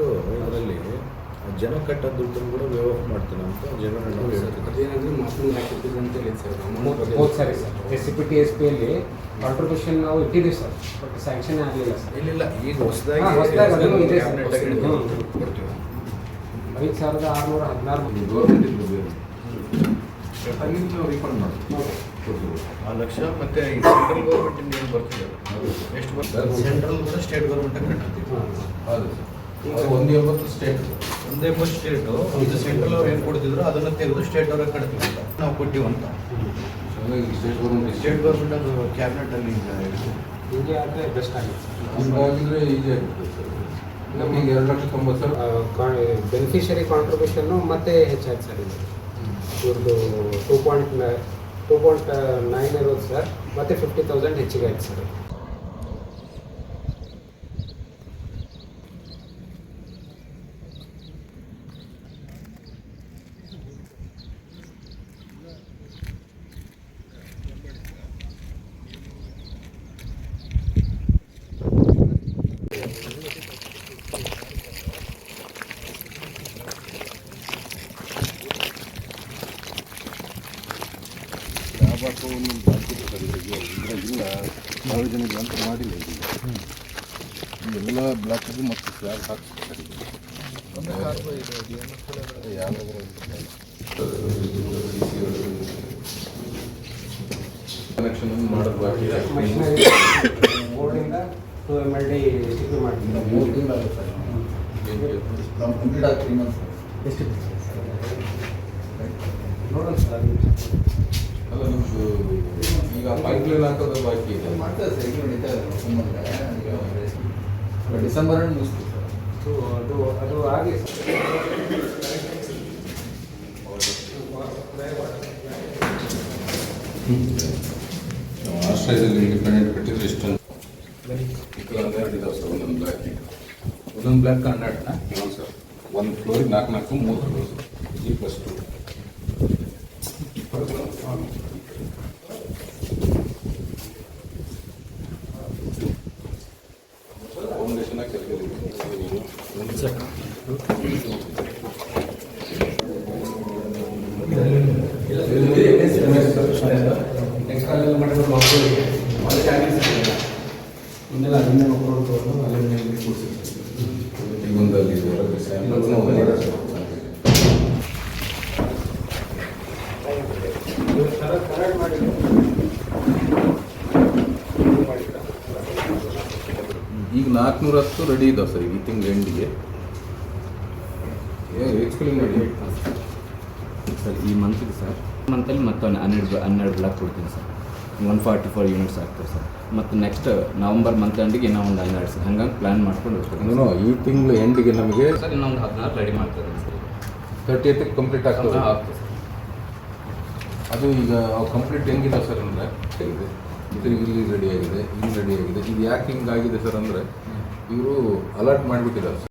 ಬಿಟ್ಟು ಇದರಲ್ಲಿ ಜನ ಕಟ್ಟೋ ದುಡ್ಡನ್ನು ಕೂಡ ವ್ಯವಹಾರ ಆಫ್ ಮಾಡ್ತೀನಿ ಅಂತ ಜನ ಸರ್. ಹೋದ್ ಸರಿ sir. S C P T S ಪಿಯಲ್ಲಿ ಕಾಂಟ್ರಿಬ್ಯೂಷನ್ ನಾವು ಇಟ್ಟಿದ್ದೀವಿ ಸರ್ ಬಟ್ ಸ್ಯಾಂಕ್ಷನ್ ಆಗಲಿಲ್ಲ ಸರ್. ಇಲ್ಲ ಈಗ ಹೊಸದಾಗಿ ಐದು ಸಾವಿರದ ಆರುನೂರ ಹದಿನಾರು ಗೌರ್ಮೆಂಟ್ ಇಂದ ಬೇರೆ ಅಲ್ಲಿಂದ ನಾವು ರಿಫಂಡ್ ಮಾಡ್ತೀವಿ. ಆ ಲಕ್ಷ ಮತ್ತೆ ಈ ಸೆಂಟ್ರಲ್ ಗೌರ್ಮೆಂಟ್ ಏನು ಬರ್ತಿದೆ? ಎಷ್ಟು ಬರ್ತದೆ. ಸೆಂಟ್ರಲ್ ಕೂಡ ಸ್ಟೇಟ್ ಗೌರ್ಮೆಂಟ್ ಕಟ್ಟತ್ತೀವಿ ಹೌದು ಸರ್. ಒಂದು ಎಂಬತ್ತು ಸ್ಟೇಟ್ ಒಂದೇ ಬಸ್ ಸ್ಟೇಟು ಇದು ಸೆಂಟ್ರಲ್ ಅವ್ರು ಏನು ಕೊಡ್ತಿದ್ರು ಅದನ್ನ ತೆಗೆದು ಸ್ಟೇಟ್ ಅವ್ರಿಗೆ ಕಟ್ತೀವಿ ನಾವು ಕೊಟ್ಟಿವಿ ಅಂತ. ಸ್ಟೇಟ್ ಗೌರ್ಮೆಂಟ್ ಸ್ಟೇಟ್ ಗೌರ್ಮೆಂಟ್ ಅದು ಕ್ಯಾಬಿನೆಟ್ ಅಲ್ಲಿ ಈಗ ಇದೆ. ಹೀಗೆ ಆದರೆ ಬೆಸ್ಟ್ ಆಗುತ್ತೆ ಹಂಗಾಗಿದ್ರೆ ಈಜಿ ಆಗುತ್ತೆ ಸರ್. ನಮಗೆ ಎರಡು ಲಕ್ಷ ತೊಂಬತ್ತು ಸಾವಿರ. ಬೆನಿಫಿಷರಿ ಕಾಂಟ್ರಿಬ್ಯೂಷನ್ನು ಮತ್ತೆ ಹೆಚ್ಚಾಯ್ತು ಸರ್ ಇದು. ಇವ್ರದ್ದು two point two point nine ಇರೋದು ಸರ್. ಮತ್ತೆ ಫಿಫ್ಟಿ ತೌಸಂಡ್ ಹೆಚ್ಚಿಗೆ ಆಯ್ತು ಸರ್. ಇಲ್ಲ ಸಾರ್ವಜನಿಕ ಅಂತ ಮಾಡಿಲ್ಲ ಈಗ ಎಲ್ಲ ಬ್ಲಾಕ್ಗೂ ಮತ್ತು ಸ್ಲ್ಯಾಬ್ ಹಾಕ್ಸ್ತಾರೆ ಕನೆಕ್ಷನ್ ಮಾಡೋದು ಬಾಕಿ. ಬೋರ್ಡಿಂದ to M L D C P ಮಾಡ್ತೀವಿ ಮೂರು ತಿಂಗಳು ಆಗುತ್ತೆ ಕಂಪ್ಲೀಟ್ ಆಗಿ ತ್ರೀ ಮಂತ್ಸ್ ಎಷ್ಟು? ನೋಡೋಣ ಸರ್ ಅದು ಅಲ್ಲ ನಿಮ್ಮದು ಈಗ ಪೈಪ್ ಲೈನ್ ಹಾಕೋದು ಬಾಕಿ ಇದೆ. ಮಾಡ್ತಾರೆ ಸರ್ ಈಗ ನಡೀತಾ ಇದೆ ಸುಮ್ಮನೆ ಡಿಸೆಂಬರ್ ಮುಗಿಸ್ತೀವಿ ಸರ್. ಅದು ಅದು ಆಶ್ರಯದಲ್ಲಿ ಇಂಡಿಪೆಂಡೆಂಟ್ ಕಟ್ಟಿದ್ರೆ ಇಷ್ಟೊಂದು ಹನ್ನೆರಡು ಇದಾವೆ ಸರ್ ಒಂದೊಂದು ಬ್ಲಾಕ್ ಒಂದೊಂದು ಬ್ಲ್ಯಾಕ್ ಹನ್ನೆರಡನ ಹ್ಞೂ ಸರ್. ಒಂದು ಫ್ಲೋರಿಗೆ ನಾಲ್ಕು ನಾಲ್ಕು ಮೂರು ಫ್ಲೋರ್ ಜಿ ಪ್ಲಸ್ ಟು ಈಗ ನಾಲ್ಕುನೂರ ಹತ್ತು ರೆಡಿ ಇದಾವೆ ಸರ್ ಈ ತಿಂಗಳ ಎಂಡಿಗೆ ಎಕ್ಸ್ಪ್ಲೇನ್ ಮಾಡಿ ಸರ್ ಈ ಮಂತ್ಗೆ ಸರ್ ಮಂತಲ್ಲಿ ಮತ್ತೊಂದು ಹನ್ನೆರಡು ಹನ್ನೆರಡು ಬ್ಲಾಕ್ ಕೊಡ್ತೀನಿ sir one forty four units ಆಗ್ತದೆ ಸರ್ ಮತ್ತು ನೆಕ್ಸ್ಟ್ ನವಂಬರ್ ಮಂತ್ ಎಂಡಿಗೆ ಇನ್ನೂ ಒಂದು ಹನ್ನೆರಡು ಸರ್ ಹಂಗಾಗಿ ಪ್ಲ್ಯಾನ್ ಮಾಡ್ಕೊಂಡು ಹೋಗ್ತೀನಿ ನೋ ಈ ತಿಂಗಳು ಎಂಡಿಗೆ ನಮಗೆ ಸರ್ ಇನ್ನೊಂದು ಹದಿನಾರು ರೆಡಿ ಮಾಡ್ತಾರೆ ಸರ್ ತರ್ಟಿ ಏತ್ ಕಂಪ್ಲೀಟ್ ಆಗ್ತದೆ. ಆಗ್ತದೆ ಅದು ಈಗ ಕಂಪ್ಲೀಟ್ ಹೆಂಗಿದೆ ಸರ್ ಅಂದರೆ ಇದೆ. ಇದು ಇಲ್ಲಿ ರೆಡಿ ಆಗಿದೆ ಇಲ್ಲಿ ರೆಡಿ ಆಗಿದೆ. ಇದು ಯಾಕೆ ಹಿಂಗಾಗಿದೆ ಸರ್ ಅಂದರೆ ಇವರು ಅಲರ್ಟ್ ಮಾಡಿಬಿಟ್ಟಿದ್ದಾರೆ